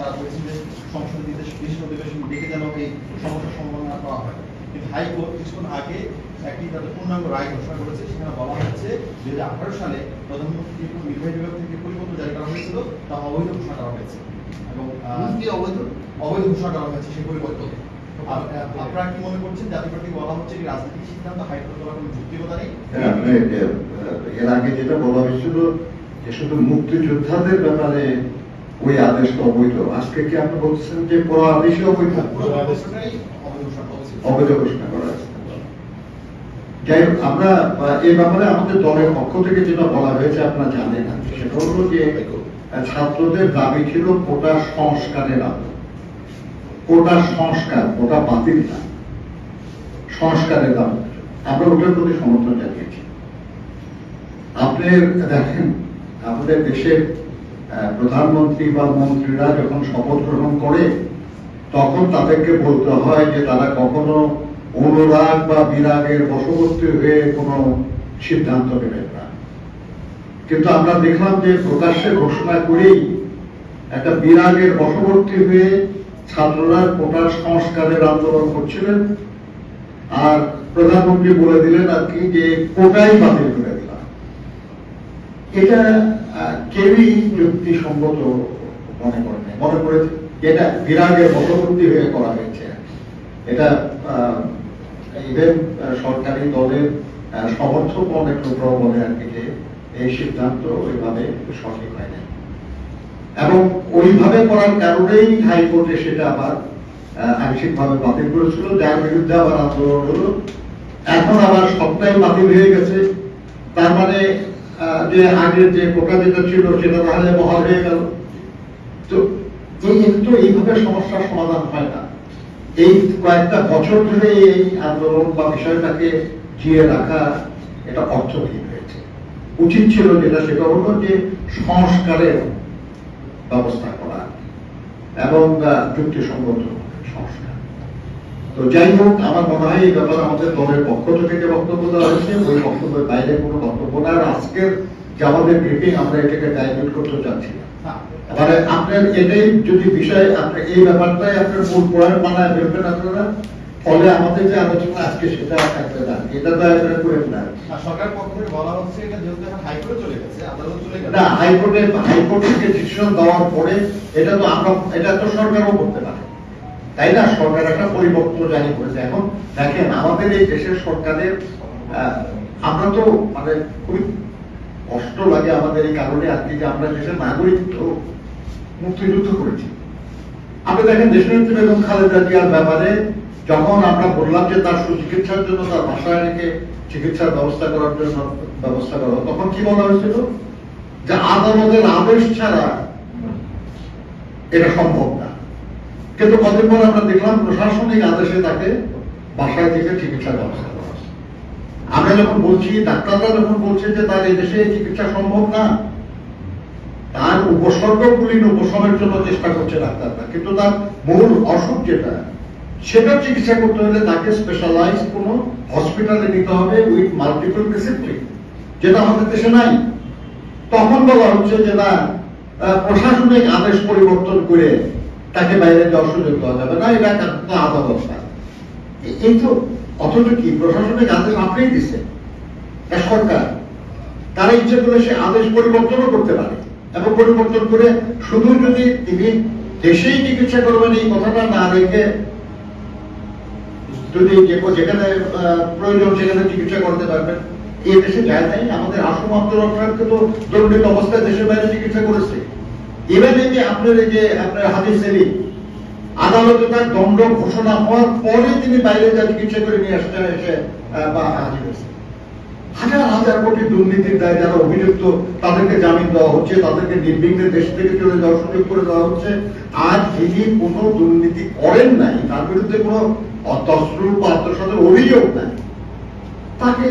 তারা বলেছেন যে সংসদ নির্দেশ বিশেষ অধিবেশন ডেকে যেন এই সমস্যার সমাধান করা হয়। কিন্তু হাইকোর্ট কিছুক্ষণ আগে একটি তাদের পূর্ণাঙ্গ রায় ঘোষণা করেছে সেখানে বলা হচ্ছে দুই হাজার আঠারো সালে প্রধানমন্ত্রী এবং নির্বাহী বিভাগ থেকে পরিবর্তন জারি করা হয়েছিল তা অবৈধ ঘোষণা করা হয়েছে। এবং অবৈধ? অবৈধ ঘোষণা করা হয়েছে সেই পরিবর্তন আপনারা কি মনে করছেন জাতীয় পার্টি বলা হচ্ছে কি রাজনৈতিক সিদ্ধান্ত? হাইকোর্ট করার কোনো যুক্তিকতা নেই? হ্যাঁ, মানে, এর আগে যেটা বলা হয়েছিল যে শুধু মুক্তিযোদ্ধাদের ব্যাপারে ওই আদেশটা অবৈধ। আজকে কি আপনি বলছেন যে পুরো আদেশই অবৈধ? অবৈধ ঘোষণা করা যাই হোক আমরা এই ব্যাপারে আমাদের দলের পক্ষ থেকে যেটা বলা হয়েছে আপনারা জানেন সেটা হলো যে ছাত্রদের দাবি ছিল কোটা সংস্কারের আন্দোলন কোটা সংস্কার কোটা বাতিল না। সংস্কারের দাবি। আমরা ওটার প্রতি সমর্থন জানিয়েছি। আপনি দেখেন আমাদের দেশের প্রধানমন্ত্রী বা মন্ত্রীরা যখন শপথ গ্রহণ করে, তখন তাদেরকে বলতে হয় যে তারা কখনো অনুরাগ বা বিরাগের বশবর্তী হয়ে কোনো সিদ্ধান্ত নেবেন না। কিন্তু আমরা দেখলাম যে প্রকাশ্যে ঘোষণা করেই একটা বিরাগের বশবর্তী হয়ে ছাত্ররা কোটার সংস্কারের আন্দোলন করছিলেন। আর প্রধানমন্ত্রী বলে দিলেন আর কি যে কোটাই বাতিল করে দিলাম। এটা কেউই যুক্তিসঙ্গত মনে করেন। মনে করেছে এটা বিরাগের বশবর্তী হয়ে করা হয়েছে। এটা ইভেন সরকারি দলের সমর্থক অনেক লোকরাও বলে আর কি যে এই সিদ্ধান্ত ওইভাবে সঠিক হয় এবং ওইভাবে করার কারণেই হাইকোর্টে সেটা আবার আংশিক ভাবে বাতিল করেছিল। যার বিরুদ্ধে আবার আন্দোলন হলো। এখন আবার সবটাই বাতিল হয়ে গেছে। তার মানে যে আগের যে কোটা যেটা ছিল সেটা তাহলে বহাল হয়ে গেল। তো কিন্তু এইভাবে সমস্যার সমাধান হয় না। এই কয়েকটা বছর ধরে এই আন্দোলন বা বিষয়টাকে জিয়ে রাখা এটা অর্থহীন হয়েছে। উচিত ছিল যেটা, সেটা হলো যে সংস্কারের ব্যবস্থা করা এবং যুক্তিসঙ্গত সংস্কার। তো যাই হোক আমার মনে হয় এই ব্যাপারে আমাদের দলের পক্ষ থেকে যে বক্তব্য দেওয়া হয়েছে ওই বক্তব্যের বাইরে কোনো বক্তব্য না। আর আজকের যে আমাদের ব্রিফিং আমরা এটাকে ডাইভার্ট করতে চাচ্ছি না। মানে আপনার এটাই যদি বিষয় আপনি এই ব্যাপারটাই আপনার মূল পয়েন্ট বানায় ফেলবেন আপনারা ফলে আমাদের যে আলোচনা আজকে সেটা থাকবে না। এটা তো আপনারা করেন না। আর সরকারের পক্ষ থেকে বলা হচ্ছে এটা যেহেতু এখন হাইকোর্টে চলে গেছে আদালত চলে গেছে। না হাইকোর্টে হাইকোর্ট থেকে ডিসিশন দেওয়ার পরে এটা তো আমরা এটা তো সরকারও করতে পারে। তাই না? সরকার একটা পরিবর্তন জারি করেছে। এখন দেখেন, আমাদের এই দেশের সরকারের আমরা তো মানে খুবই কষ্ট লাগে আমাদের এই কারণে আর কি যে আমরা দেশের নাগরিক তো মুক্তিযুদ্ধ করেছি। আপনি দেখেন দেশনেত্রী বেগম খালেদা জিয়ার ব্যাপারে যখন আমরা বললাম যে তার সুচিকিৎসার জন্য তার বাসায় রেখে চিকিৎসার ব্যবস্থা করার জন্য ব্যবস্থা করা তখন কি বলা হয়েছিল? যে আদালতের আদেশ ছাড়া এটা সম্ভব না। কিন্তু কদিন পর আমরা দেখলাম প্রশাসনিক আদেশে তাকে বাসায় থেকে চিকিৎসার ব্যবস্থা আমরা যখন বলছি, ডাক্তাররা যখন বলছে যে তার এই দেশে চিকিৎসা সম্ভব না, তার উপসর্গগুলি উপশমের জন্য চেষ্টা করছে ডাক্তাররা। কিন্তু তার মূল অসুখ যেটা, সেটার চিকিৎসা করতে হলে তাকে স্পেশালাইজ কোনো হসপিটালে নিতে হবে উইথ মাল্টিপল ডিসিপ্লিন যেটা আমাদের দেশে নাই। তখন বলা হচ্ছে যে না প্রশাসনিক আদেশ পরিবর্তন করে তাকে বাইরে যাওয়ার সুযোগ দেওয়া যাবে না, এটা একটা না এ- এই তো অথচ কি প্রশাসনিক আদেশ আপনিই দিচ্ছেন। সরকার, তারা ইচ্ছে করে সে আদেশ পরিবর্তনও করতে পারে। এবং পরিবর্তন করে শুধু যদি তিনি দেশেই চিকিৎসা করবেন, এই কথাটা না রেখে যদি যেখানে প্রয়োজন সেখানে চিকিৎসা করতে পারবেন। এই দেশে যায় নাই। আমাদের আসম আব্দুর রহমানকে তো দণ্ডিত অবস্থায় দেশের বাইরে চিকিৎসা করেছে। আপনার এই যে আপনার আদালতে তার দণ্ড ঘোষণা হওয়ার পরে তিনি বাইরে যা চিকিৎসা করে নিয়ে আসছেন এসে বা হাজির হাজার হাজার কোটি দুর্নীতির দায় যারা অভিযুক্ত, তাদেরকে জামিন দেওয়া হচ্ছে, তাদেরকে নির্বিঘ্নে দেশ থেকে চলে যাওয়ার সুযোগ করে দেওয়া হচ্ছে। আর যিনি কোনো দুর্নীতি করেন নাই, তার বিরুদ্ধে কোনো বা অভিযোগ নাই, তাকে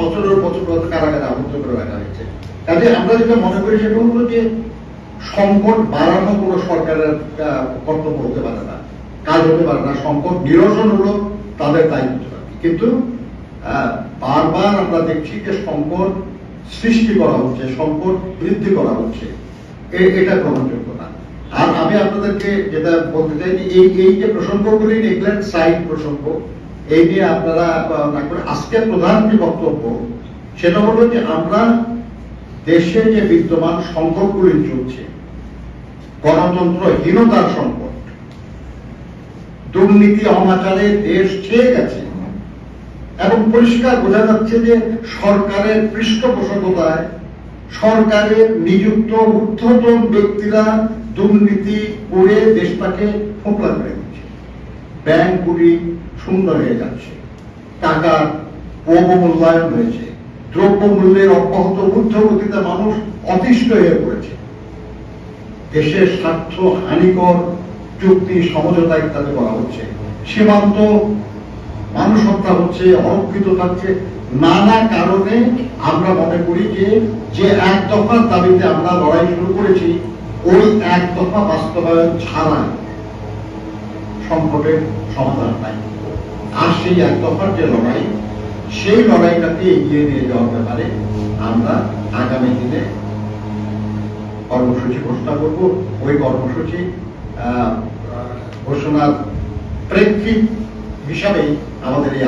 বছরের বছর বছর কারাগারে আবদ্ধ করে রাখা হয়েছে। কাজে আমরা যেটা মনে করি সেটা হলো যে সংকট বাড়ানো কোনো সরকারের কর্তব্য হতে পারে না। কাজ হতে পারে না। সংকট নিরসন হলো তাদের দায়িত্ব কিন্তু বারবার আমরা দেখছি যে সংকট সৃষ্টি করা হচ্ছে, সংকট বৃদ্ধি করা হচ্ছে। এটা গ্রহণযোগ্য না। আর আমি আপনাদেরকে যেটা বলতে চাই যে এই এই যে প্রসঙ্গগুলি দেখলেন সাইড প্রসঙ্গ, এই নিয়ে আপনারা আজকের প্রধান যে বক্তব্য, সেটা হলো যে আমরা দেশে যে বিদ্যমান সংকটগুলি চলছে গণতন্ত্রহীনতার সংকট। দুর্নীতি অনাচারে দেশ ছেয়ে গেছে। এবং পরিষ্কার বোঝা যাচ্ছে যে সরকারের পৃষ্ঠপোষকতায় সরকারের নিযুক্ত ঊর্ধ্বতন ব্যক্তিরা দুর্নীতি করে দেশটাকে ফোকলা করে দিচ্ছে। ব্যাংকগুলি শূন্য হয়ে যাচ্ছে। টাকার অবমূল্যায়ন হয়েছে। দ্রব্যমূল্যের অব্যাহত ঊর্ধ্বগতিতে মানুষ অতিষ্ঠ হয়ে পড়েছে। দেশের স্বার্থ হানিকর চুক্তি সমঝোতা ইত্যাদি করা হচ্ছে। সীমান্ত মানুষ হত্যা হচ্ছে অরক্ষিত থাকছে। নানা কারণে আমরা মনে করি যে যে এক দফার দাবিতে আমরা লড়াই শুরু করেছি, ওই এক দফা বাস্তবায়ন ছাড়া সংকটের সমাধান নাই আর সেই এক দফার যে লড়াই, সেই লড়াইটাকে এগিয়ে নিয়ে যাওয়ার ব্যাপারে আমরা আগামী দিনে কর্মসূচি ঘোষণা করব। ওই কর্মসূচি ঘোষণার প্রেক্ষিত হিসাবেই আমাদের এই